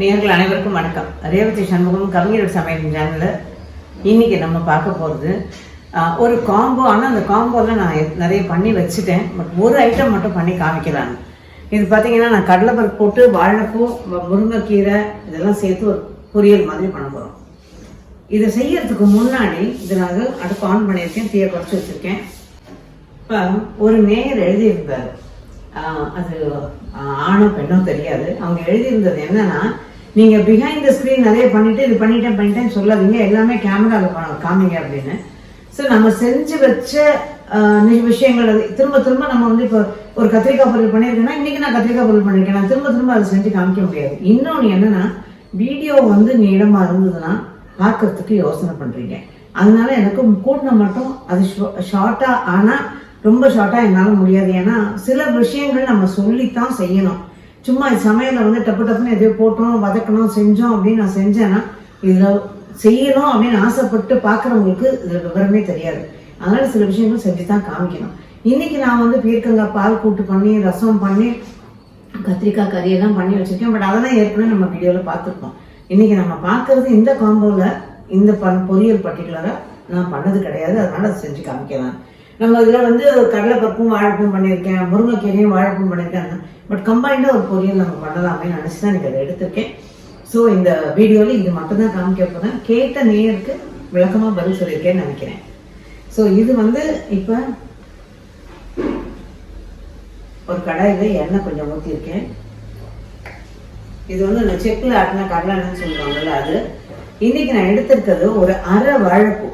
நேர்கள் அனைவருக்கும் வணக்கம். ரேவதி சண்முகம் கவிஞர் சமையல் சேனலில் இன்றைக்கி நம்ம பார்க்க போகிறது ஒரு காம்போ ஆனால் அந்த காம்போவில் நான் நிறைய பண்ணி வச்சுட்டேன். பட் ஒரு ஐட்டம் மட்டும் பண்ணி காமிக்கிறாங்க. இது பார்த்தீங்கன்னா நான் கடலைப்பருப்பு போட்டு வாழைப்பூ முருங்கைக்கீரை இதெல்லாம் சேர்த்து ஒரு பொரியல் மாதிரி பண்ண போகிறோம் இதை செய்யறதுக்கு முன்னாடி இதை நான் அடுப்பு ஆன் பண்ணியிருக்கேன் தீயை குறைச்சி வச்சுருக்கேன். இப்போ ஒரு நேயர் எழுதியிருந்தார் அது ஆணோ பெண்ணோ தெரியாது. அவங்க எழுதியிருந்தது என்னன்னா நீங்க பிஹைண்ட் த ஸ்க்ரீன் நிறைய பண்ணிட்டு இது பண்ணிட்டேன் பண்ணிட்டேன்னு சொல்லாதீங்க. எல்லாமே கேமராவில் காமிங்க அப்படின்னு. ஸோ நம்ம செஞ்சு வச்ச விஷயங்கள் அது திரும்ப திரும்ப நம்ம வந்து இப்போ ஒரு கத்திரிக்காய் பொருள் பண்ணியிருக்கேன்னா இன்னைக்கு நான் கத்திரிக்காய் பொருள் பண்ணியிருக்கேன் நான் திரும்ப திரும்ப அதை செஞ்சு காமிக்க முடியாது. இன்னொன்று என்னன்னா வீடியோ வந்து நீளமா இருந்ததுன்னா பார்க்கறதுக்கு யோசனை பண்ணுறீங்க அதனால எனக்கு கூட்டின மட்டும் அது ஷார்ட்டாக ஆனால் ரொம்ப ஷார்ட்டாக என்னால் முடியாது. ஏன்னா சில விஷயங்கள் நம்ம சொல்லித்தான் செய்யணும். சும்மா சமையலில் வந்து டப்பு டப்புன்னு எதையோ போட்டோம் வதக்கணும் செஞ்சோம் அப்படின்னு நான் செஞ்சேன்னா இதில் செய்யணும் அப்படின்னு ஆசைப்பட்டு பார்க்குறவங்களுக்கு இதில் விவரமே தெரியாது. அதனால் சில விஷயங்கள் செஞ்சு தான் காமிக்கணும். இன்னைக்கு நான் வந்து பீர்க்கங்காய் பால் கூட்டு பண்ணி ரசம் பண்ணி கத்திரிக்காய் கறியெல்லாம் பண்ணி வச்சிருக்கேன். பட் அதெல்லாம் ஏற்கனவே நம்ம வீடியோவில் பார்த்துருக்கோம். இன்னைக்கு நம்ம பார்க்கறது இந்த காம்போவில் இந்த பண் பொரியல் பர்டிகுலராக நான் பண்ணது கிடையாது. அதனால் அதை செஞ்சு காமிக்கலாம். நம்ம இதில் வந்து கடலைப்பருப்பும் வாழைப்பும் பண்ணியிருக்கேன் முருங்கைக்கீரையும் வாழைப்பும் பண்ணியிருக்கேன். பட் கம்பைண்டாக ஒரு பொரியல் நம்ம பண்ணலாமே நினச்சி தான் எனக்கு அதை எடுத்திருக்கேன். ஸோ இந்த வீடியோவில் இது மட்டும்தான் காமிக்க போகிறேன் கேட்ட நேருக்கு விளக்கமாக பதில் சொல்லியிருக்கேன்னு நினைக்கிறேன். ஸோ இது வந்து இப்போ ஒரு கடாயில் எண்ணெய் கொஞ்சம் ஊற்றிருக்கேன் இது வந்து இந்த செக்கில் ஆட்டின கடலைன்னு சொல்லுவாங்கல்ல அது. இன்னைக்கு நான் எடுத்திருக்கிறது ஒரு அரை வாழைப்பூ.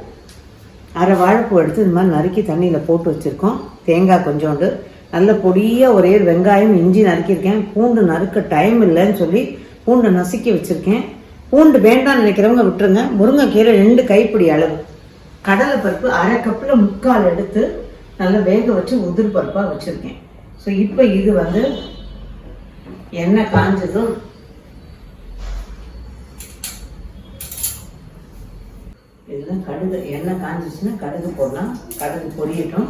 அரை வாழைப்பூ எடுத்து இந்த மாதிரி நறுக்கி தண்ணியில் போட்டு வச்சுருக்கோம். தேங்காய் கொஞ்சோண்டு. நல்ல பொடியாக ஒரே வெங்காயம் இஞ்சி நறுக்கியிருக்கேன். பூண்டு நறுக்க டைம் இல்லைன்னு சொல்லி பூண்டை நசுக்கி வச்சுருக்கேன். பூண்டு வேண்டாம்னு நினைக்கிறவங்க விட்டுருங்க. முருங்கைக்கீரை ரெண்டு கைப்பிடி அளவு. கடலை பருப்பு அரை கப்பில் முக்கால் எடுத்து நல்லா வேக வச்சு உதிர் பருப்பாக வச்சுருக்கேன். ஸோ இப்போ இது வந்து எண்ணெய் காஞ்சதும் இதெல்லாம் கடுகு எண்ணெய் காஞ்சிச்சுன்னா கடுகு போடலாம். கடுகு பொரியட்டும்.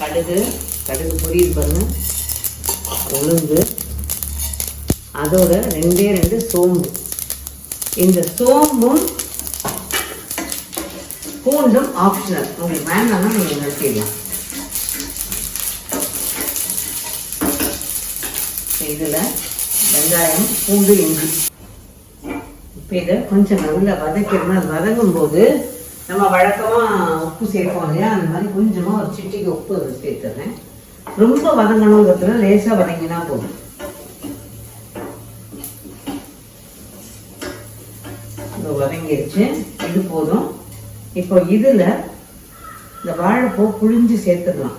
கடுகு கடுகு பொரியல் பாருங்க. உளுந்து. அதோட ரெண்டே ரெண்டு சோம்பு. இந்த சோம்பும் பூண்டும் ஆப்ஷனல் உங்களுக்கு வேண்டாம்னா நீங்கள் நிறுத்திடலாம். இதில் வெங்காயம் பூண்டு இஞ்சி. இப்போ இதை கொஞ்சம் நல்லா வதக்கிடணும் அது வதங்கும் போது நம்ம வழக்கமாக உப்பு சேர்ப்போம் இல்லையா? அந்த மாதிரி கொஞ்சமாக ஒரு சிட்டிக்கு உப்பு சேர்த்துறேன். ரொம்ப வதங்கணுங்கிறதுல லேசாக வதங்கினா போதும். வதங்கிடுச்சு இது போதும். இப்போ இதில் இந்த வாழைப்பூ புழிஞ்சு சேர்த்துடலாம்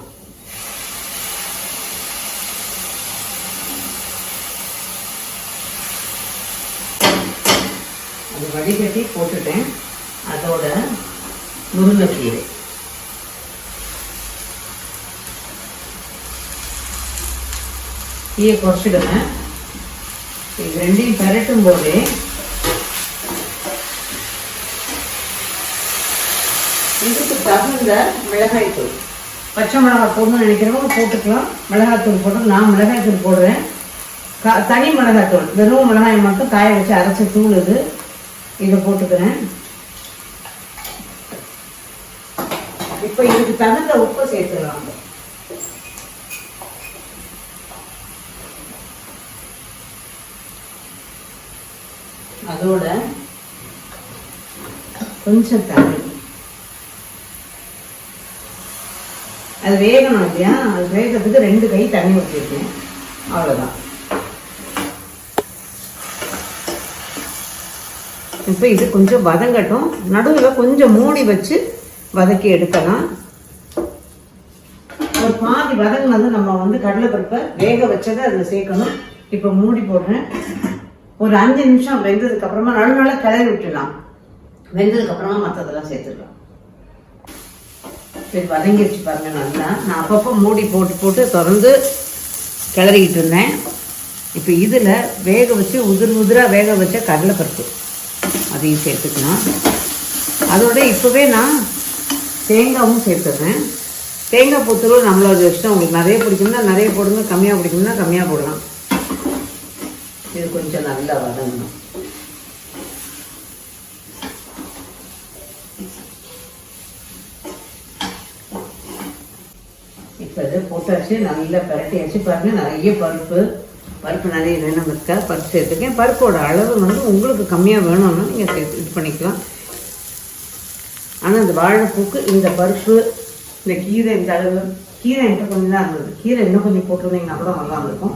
அது வடிகட்டி போட்டுட்டேன். அதோட முருங்கைக்கீரை தீயை குறைச்சிடுங்க இது ரெண்டையும் பரட்டும் போதே இதுக்கு தகுந்த மிளகாய் தூள். பச்சை மிளகாய் போடணும்னு நினைக்கிறவங்க போட்டுக்கலாம். மிளகாய் தூள் போட்டு நான் மிளகாய் தூள் போடுவேன் தனி மிளகாய் தூள். வெறும் மிளகாய் மட்டும் காய வச்சு அரைச்ச தூள் இது. இதை போட்டுக்கிறேன். இப்போ இதுக்கு தகுந்த உப்பு சேர்த்துக்கலாம் அதோட கொஞ்சம் தண்ணி. அது வேகணும் இல்லையா? அது வேகத்துக்கு ரெண்டு கை தண்ணி ஊற்றிருக்கேன் அவ்வளோதான் இப்போ இது கொஞ்சம் வதங்கட்டும். நடுவில் கொஞ்சம் மூடி வச்சு வதக்கி எடுக்கலாம். ஒரு பாதி வதங்கினது நம்ம வந்து கடலைப்பருப்பை வேக வச்சதை அதில் சேர்க்கணும். இப்போ மூடி போடுறேன். ஒரு அஞ்சு நிமிஷம் வெந்ததுக்கு அப்புறமா நடு நல்லா கிளறி விட்டுடலாம். வெந்ததுக்கு அப்புறமா மற்றதெல்லாம் சேர்த்துக்கலாம். சரி வதங்கிடுச்சு பாருங்க நல்லா. நான் அப்பப்போ மூடி போட்டு போட்டு திறந்து கிளறிக்கிட்டு இருந்தேன். இப்போ இதில் வேக வச்சு உதிர் உதிராக வேக வச்ச கடலைப்பருப்பு. அதையும் சேர்த்துக்கலாம். அதோட இப்போவே நான் தேங்காவும் சேர்த்துடுறேன் தேங்காய் பூத்துருள் நம்மளோட இஷ்டம் உங்களுக்கு நிறைய பிடிக்கும்னா நிறைய போடுங்க கம்மியாக பிடிக்கும்னா கம்மியாக போடலாம். இது கொஞ்சம் நல்லா வதங்கணும். இப்போ இது போட்டாச்சு நல்லா பரட்டியாச்சு பாருங்கள் நிறைய பருப்பு. பருப்பு நிறைய வேணும் இருக்கா பருப்பு சேர்த்துருக்கேன். பருப்போட அளவு வந்து உங்களுக்கு கம்மியாக வேணும்னா நீங்கள் சேர்த்து இது பண்ணிக்கலாம். ஆனால் இந்த வாழைப்பூக்கு இந்த பருப்பு இந்த கீரை இந்த அளவு கீரை என்கிட்ட கொஞ்சம் தான் இருந்தது. கீரை இன்னும் கொஞ்சம் போட்டிருந்தீங்கன்னா கூட நல்லா இருக்கும்.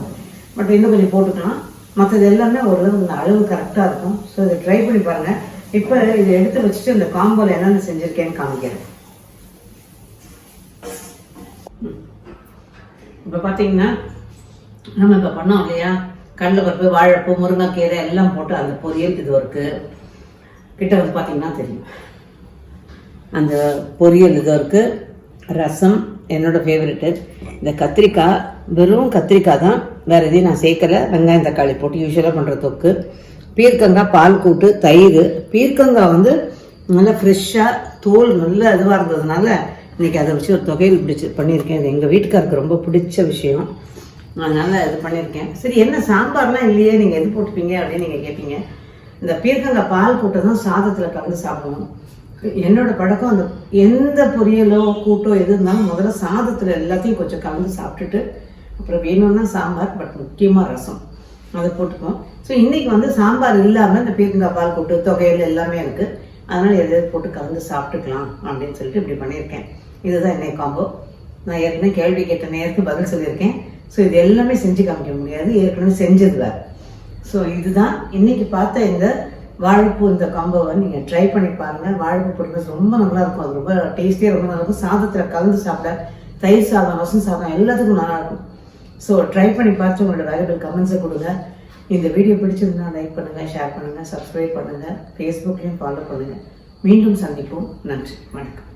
பட் இன்னும் கொஞ்சம் போட்டுக்கலாம். மற்றது எல்லாமே ஓரளவு இந்த அளவு கரெக்டாக இருக்கும். ஸோ இதை ட்ரை பண்ணி பாருங்கள் இப்போ இதை எடுத்து வச்சுட்டு இந்த காம்போவில் என்னென்ன செஞ்சுருக்கேன்னு காமிக்கிறேன். இப்போ பார்த்தீங்கன்னா நம்ம இப்போ பண்ணோம் இல்லையா? கடலப்பருப்பு வாழைப்பூ முருங்கைக்கீரை எல்லாம் போட்டு அந்த பொரியல் இது ஒர்க்கு கிட்ட வந்து பார்த்தீங்கன்னா தெரியும். அந்த பொரியல் இது ஒர்க்கு ரசம் என்னோட ஃபேவரெட்டு இந்த கத்திரிக்காய் வெறும் கத்திரிக்காய் தான். வேறு எதையும் நான் சேர்க்கலை. வெங்காயம் தக்காளி போட்டு யூஸ்வலாக பண்ணுற தொக்கு. பீர்க்கங்காய் பால் கூட்டு தயிர். பீர்க்கங்காய் வந்து நல்லா ஃப்ரெஷ்ஷாக தோல் நல்ல இதுவாக இருந்ததுனால இன்றைக்கி அதை வச்சு ஒரு தொகையில் பிடிச்சி பண்ணியிருக்கேன். இது எங்கள் வீட்டுக்காருக்கு ரொம்ப பிடிச்ச விஷயம். அதனால இது பண்ணியிருக்கேன் சரி என்ன சாம்பார்லாம் இல்லையே? நீங்கள் எது போட்டுப்பீங்க அப்படின்னு நீங்கள் கேட்பீங்க இந்த பீர்க்கங்காய் பால் கூட்டை தான் சாதத்தில் கலந்து சாப்பிடணும். என்னோட பழக்கம் அந்த எந்த பொரியலோ கூட்டோ எது இருந்தாலும் முதல்ல சாதத்தில் எல்லாத்தையும் கொஞ்சம் கலந்து சாப்பிட்டுட்டு அப்புறம் வேணும்னா சாம்பார் பட் முக்கியமாக ரசம். அதை போட்டுப்போம். ஸோ இன்றைக்கி வந்து சாம்பார் இல்லாமல் இந்த பீர்க்கங்காய் பால் கூட்டு தொகையில் எல்லாமே இருக்குது அதனால் எதாவது போட்டு கலந்து சாப்பிட்டுக்கலாம் அப்படின்னு சொல்லிட்டு இப்படி பண்ணியிருக்கேன். இதுதான் என்னை காம்போ நான் ஏற்கனவே கேள்வி கேட்ட நேரத்துக்கு பதில் சொல்லியிருக்கேன். ஸோ இது எல்லாமே செஞ்சு காமிக்க முடியாது. ஏற்கனவே செஞ்சது வேறு. ஸோ இதுதான். இன்னைக்கு பார்த்த இந்த வாழைப்பூ இந்த காம்போவை நீங்கள் ட்ரை பண்ணி பாருங்கள் வாழைப்பூ பொருட்கள் ரொம்ப நல்லா இருக்கும். அது ரொம்ப டேஸ்டியாக ரொம்ப நல்லா இருக்கும். சாதத்தில் கலந்து சாப்பிட தயிர் சாதம் ரசம் சாதம் எல்லாத்துக்கும் நல்லா இருக்கும். ஸோ ட்ரை பண்ணி பார்த்து உங்களோட வேலைபிள் கமெண்ட்ஸை கொடுங்க. இந்த வீடியோ பிடிச்சிருந்தா லைக் பண்ணுங்கள் ஷேர் பண்ணுங்கள் சப்ஸ்கிரைப் பண்ணுங்கள் ஃபேஸ்புக்லேயும் ஃபாலோ பண்ணுங்கள் மீண்டும் சந்திப்போம். நன்றி. வணக்கம்.